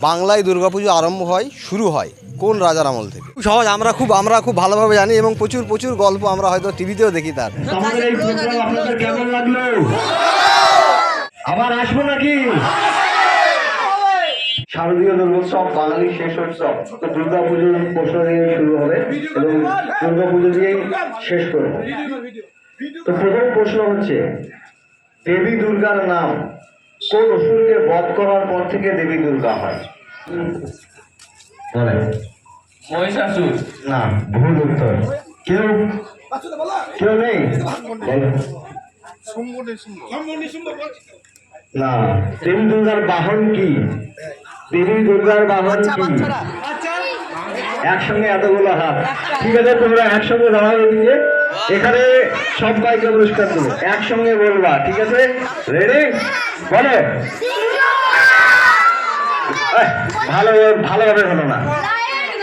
বাংলায় দুর্গাপুজো আরম্ভ হয়, শুরু হয় কোন রাজার আমল থেকে? সহজ, আমরা খুব আমরা খুব ভালোভাবে জানি এবং প্রচুর প্রচুর গল্প আমরা হয়তো টিভিতেও দেখি তার। আবার আসব নাকি? শারদীয় দুর্গোৎসব শেষ উৎসব। তো প্রশ্ন দিয়ে শুরু হবে এবং দিয়েই শেষ করব। তো প্রথম প্রশ্ন হচ্ছে, দেবী দুর্গার নাম কোন অসুরকে বধ করার পর থেকে দেবী দুর্গা হয়। বলেন। মহিষাসুর। না ভুল উত্তর। কেউ কেউ নেই? না দেবী দুর্গার বাহন কি? দেবী দুর্গার বাহন কি? একসঙ্গে এতগুলো হাত। ঠিক আছে তোমরা একসঙ্গে দাঁড়াবে দিকে এখানে সবাইকে পুরস্কার দেবো। একসঙ্গে বলবা ঠিক আছে? রেডি বলো? ভালো ভালোভাবে হলো না।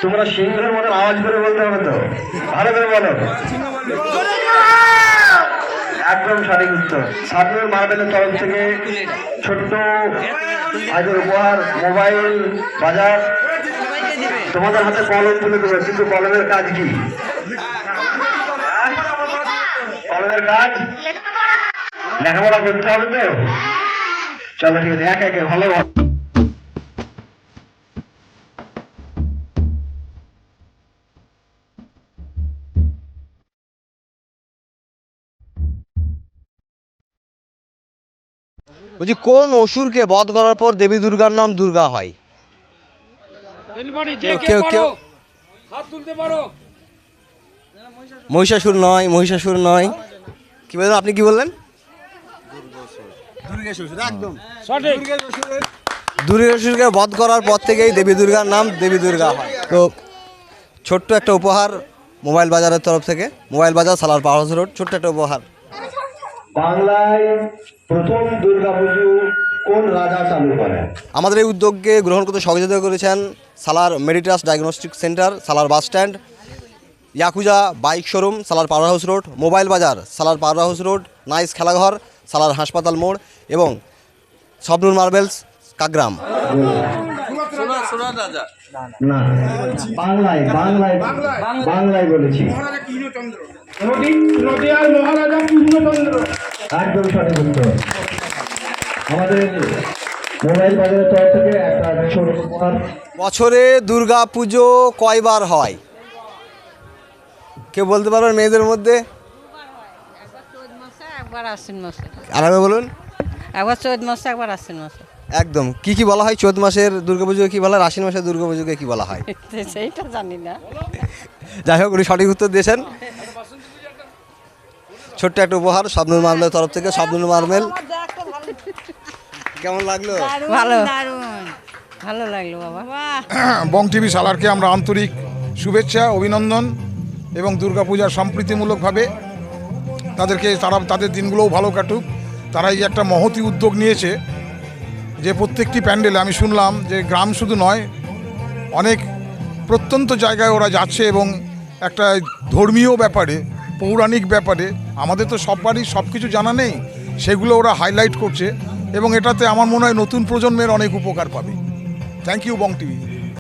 তোমরা সিংহের মতো আওয়াজ করে বলতে হবে তো। ভালো করে বলো। একদম সঠিক উত্তর। সাবনুর মার্বেলের তরফ থেকে ছোট্ট আজের উপহার মোবাইল বাজার। তোমাদের হাতে কলম তুলে দেবে কিন্তু কলমের কাজ কি? কলমের কাজ? লেখাপড়া করতে হবে তো? চলো ঠিক আছে এক একে ভালো বলছি কোন অসুরকে বধ করার পর দেবী দুর্গার নাম দুর্গা হয়? কেউ কেউ কেউ। মহিষাসুর নয় মহিষাসুর নয়। কি বললেন আপনি কি বললেন? একদম। দুর্গাসুরকে বধ করার পর থেকেই দেবী দুর্গার নাম দেবী দুর্গা হয়। তো ছোট্ট একটা উপহার মোবাইল বাজারের তরফ থেকে মোবাইল বাজার সালার পাহাড় রোড ছোট্ট একটা উপহার। বাংলায় প্রথম দুর্গাপুজো কোন রাজা চালু করেন? আমাদের এই উদ্যোগকে গ্রহণ করতে সহযোগিতা করেছেন Salar Meditas diagnostic centre Salar bus stand Yakuza bike showroom Salar power house road mobile বাজার Salar power house road nice খেলাঘর সালার হাসপাতাল মোড় এবং স্বপ্নুর মার্বেলস কাগ্রাম না বাংলায় বাংলায় বাংলায় বলেছি। নদিয়ার মহারাজা কৃষ্ণচন্দ্র একদম সঠিক উত্তর। আমাদের মোবাইল বাজারের তরফ থেকে একটা ছোট উপহার বছরে দুর্গা পুজো কয়বার হয়? কেউ বলতে পারবেন মেয়েদের মধ্যে? একবার আশ্বিন মাসে আরামে বলুন। একবার চৈত মাসে একবার আশ্বিন মাসে একদম। কি কি বলা হয় চৈত মাসের দুর্গাপুজোকে কি বলা হয়? আশ্বিন মাসের দুর্গাপুজোকে কি বলা হয়? সেইটা জানি না। যাই হোক উনি সঠিক উত্তর দিয়েছেন। ছোট্ট একটা উপহার স্বপ্নুর মার্মেলের তরফ থেকে স্বপ্নুর মার্মেল কেমন লাগল? ভালো। ভালো লাগল বাবা। বং টিভি সালারকে আমরা আন্তরিক শুভেচ্ছা অভিনন্দন এবং দুর্গাপূজার সম্প্রীতিমূলকভাবে তাদেরকে তারা তাদের দিনগুলোও ভালো কাটুক। তারা এই একটা মহতি উদ্যোগ নিয়েছে যে প্রত্যেকটি প্যান্ডেলে আমি শুনলাম যে গ্রাম শুধু নয়, অনেক প্রত্যন্ত জায়গায় ওরা যাচ্ছে এবং একটা ধর্মীয় ব্যাপারে, পৌরাণিক ব্যাপারে, আমাদের তো সববারই সব কিছু জানা নেই, সেগুলো ওরা হাইলাইট করছে এবং এটাতে আমার মনে হয় নতুন প্রজন্মের অনেক উপকার পাবে। Thank you Bong TV